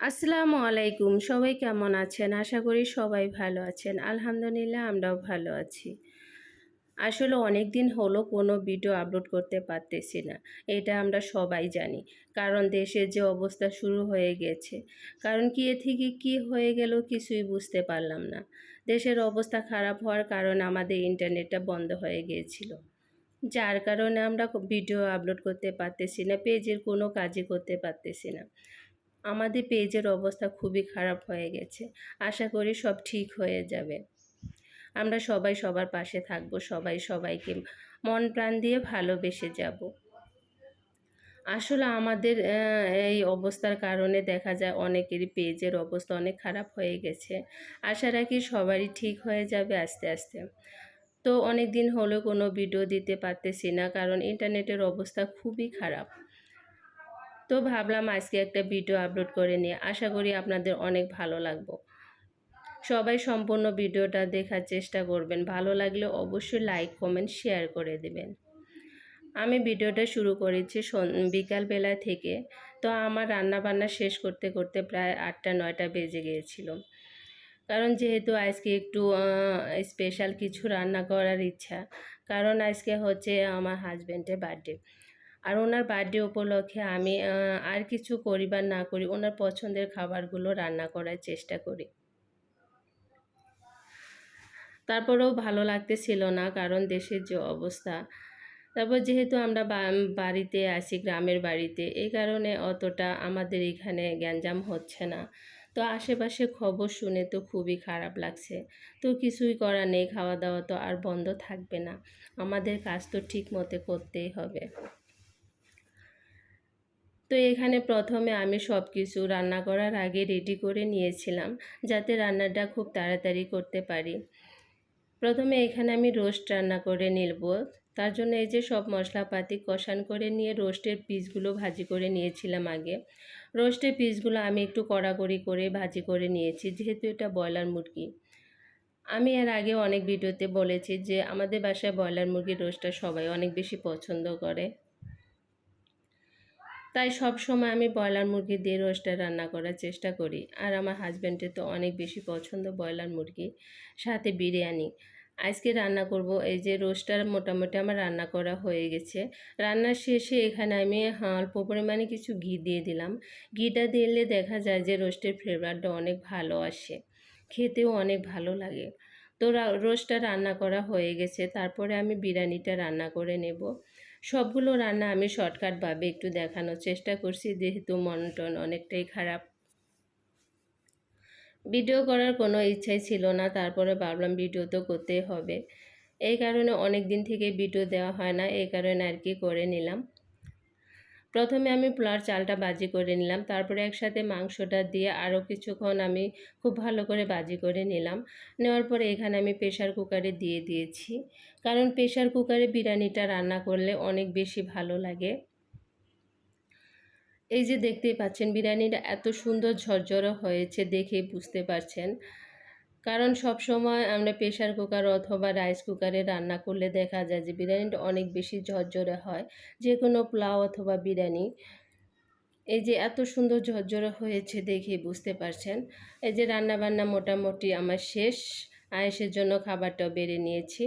আসসালামু আলাইকুম, সবাই কেমন আছেন? আশা করি সবাই ভালো আছেন। আলহামদুলিল্লাহ, আমরাও ভালো আছি। আসলে অনেক দিন হলো কোনো ভিডিও আপলোড করতে পারতেছি না, এটা আমরা সবাই জানি। কারণ দেশের যে অবস্থা শুরু হয়ে গেছে। কারণ কি, এ থেকে কি হয়ে গেল কিছুই বুঝতে পারলাম না। দেশের অবস্থা খারাপ হওয়ার কারণ আমাদের ইন্টারনেটটা বন্ধ হয়ে গিয়েছিল। যার কারণে আমরা ভিডিও আপলোড করতে পারতেছি না, পেজের কোনো কাজই করতে পারতেছি না। আমাদের পেজের অবস্থা খুবই খারাপ হয়ে গেছে। আশা করি সব ঠিক হয়ে যাবে। আমরা সবাই সবার পাশে থাকব, সবাই সবাইকে মন প্রাণ দিয়ে ভালোবেসে যাব। আসলে আমাদের এই অবস্থার কারণে দেখা যায় অনেকেরই পেজের অবস্থা অনেক খারাপ হয়ে গেছে। আশা রাখি সবারই ঠিক হয়ে যাবে আস্তে আস্তে। তো অনেক দিন হলো কোনো ভিডিও দিতে পারতেছি না, কারণ ইন্টারনেটের অবস্থা খুবই খারাপ। তো ভাবলাম আজকে একটা ভিডিও আপলোড করে নিয়ে আশা করি আপনাদের অনেক ভালো লাগবো। সবাই সম্পূর্ণ ভিডিওটা দেখার চেষ্টা করবেন। ভালো লাগলে অবশ্যই লাইক কমেন্ট শেয়ার করে দেবেন। আমি ভিডিওটা শুরু করেছি বিকালবেলা থেকে। তো আমার রান্না বান্না শেষ করতে করতে প্রায় আটটা, নয়টা বেজে গিয়েছিল। কারণ যেহেতু আজকে একটু স্পেশাল কিছু রান্না করার ইচ্ছা। কারণ আজকে হচ্ছে আমার হাজব্যান্ডের বার্থডে আর ওনার বার্থডে উপলক্ষে আমি আর কিছু করি বা না করি, ওনার পছন্দের খাবারগুলো রান্না করার চেষ্টা করি। তারপরেও ভালো লাগতেছিল না, কারণ দেশের যে অবস্থা। তারপর যেহেতু আমরা বাড়িতে আসি গ্রামের বাড়িতে, এই কারণে অতটা আমাদের এখানে গ্যাঞ্জাম হচ্ছে না। তো আশেপাশে খবর শুনে তো খুবই খারাপ লাগছে। তো কিছুই করা নেই, খাওয়া দাওয়া তো আর বন্ধ থাকবে না। আমাদের কাজ তো ঠিক মতো করতেই হবে। তো এখানে প্রথমে আমি সব কিছু রান্না করার আগে রেডি করে নিয়েছিলাম, যাতে রান্নাটা খুব তাড়াতাড়ি করতে পারি। প্রথমে এখানে আমি রোস্ট রান্না করে নিলব। তার জন্য এই যে সব মশলাপাতি কষান করে নিয়ে রোস্টের পিসগুলো ভাজি করে নিয়েছিলাম আগে। রোস্টের পিসগুলো আমি একটু কড়াকড়ি করে ভাজি করে নিয়েছি, যেহেতু এটা ব্রয়লার মুরগি। আমি এর আগে অনেক ভিডিওতে বলেছি যে আমাদের বাসায় ব্রয়লার মুরগির রোস্টটা সবাই অনেক বেশি পছন্দ করে। তাই সব সময় আমি ব্রয়লার মুরগি দিয়ে রোস্টটা রান্না করার চেষ্টা করি। আর আমার হাজব্যান্ডের তো অনেক বেশি পছন্দ ব্রয়লার মুরগি, সাথে বিরিয়ানি। আজকে রান্না করব এই যে রোস্টার, মোটামুটি আমার রান্না করা হয়ে গেছে। রান্নার শেষে এখানে আমি অল্প পরিমাণে কিছু ঘি দিয়ে দিলাম। ঘিটা দিলে দেখা যায় যে রোস্টের ফ্লেভারটা অনেক ভালো আসে, খেতেও অনেক ভালো লাগে। তো রোস্টটা রান্না করা হয়ে গেছে, তারপরে আমি বিরিয়ানিটা রান্না করে নেব। সবগুলো রান্না আমি শর্টকাটভাবে একটু দেখানোর চেষ্টা করছি, যেহেতু মন টন অনেকটাই খারাপ। ভিডিও করার কোনো ইচ্ছাই ছিল না, তারপরে ভাবলাম ভিডিও তো করতেই হবে। এই কারণে অনেক দিন থেকে ভিডিও দেওয়া হয় না, এই কারণে আর কি করে নিলাম। প্রথমে আমি পোলার চালটা বাজি করে নিলাম, তারপরে একসাথে মাংসটা দিয়ে আরও কিছুক্ষণ আমি খুব ভালো করে বাজি করে নিলাম। নেওয়ার পরে এখানে আমি প্রেশার কুকারে দিয়ে দিয়েছি, কারণ প্রেশার কুকারে বিরিয়ানিটা রান্না করলে অনেক বেশি ভালো লাগে। এই যে দেখতেই পাচ্ছেন, বিরিয়ানিটা এত সুন্দর ঝরঝরে হয়েছে দেখে বুঝতে পারছেন। কারণ সব সময় আমরা প্রেশার কুকার অথবা রাইস কুকারে রান্না করলে দেখা যায় যে বিরিয়ানিটা অনেক বেশি ঝরঝরে হয়। যে কোনো পোলাও অথবা বিরিয়ানি। এই যে এত সুন্দর ঝরঝরে হয়েছে দেখে বুঝতে পারছেন। এই যে রান্না বান্না মোটামুটি আমার শেষ। আয়েসের জন্য খাবারটাও বেড়ে নিয়েছি।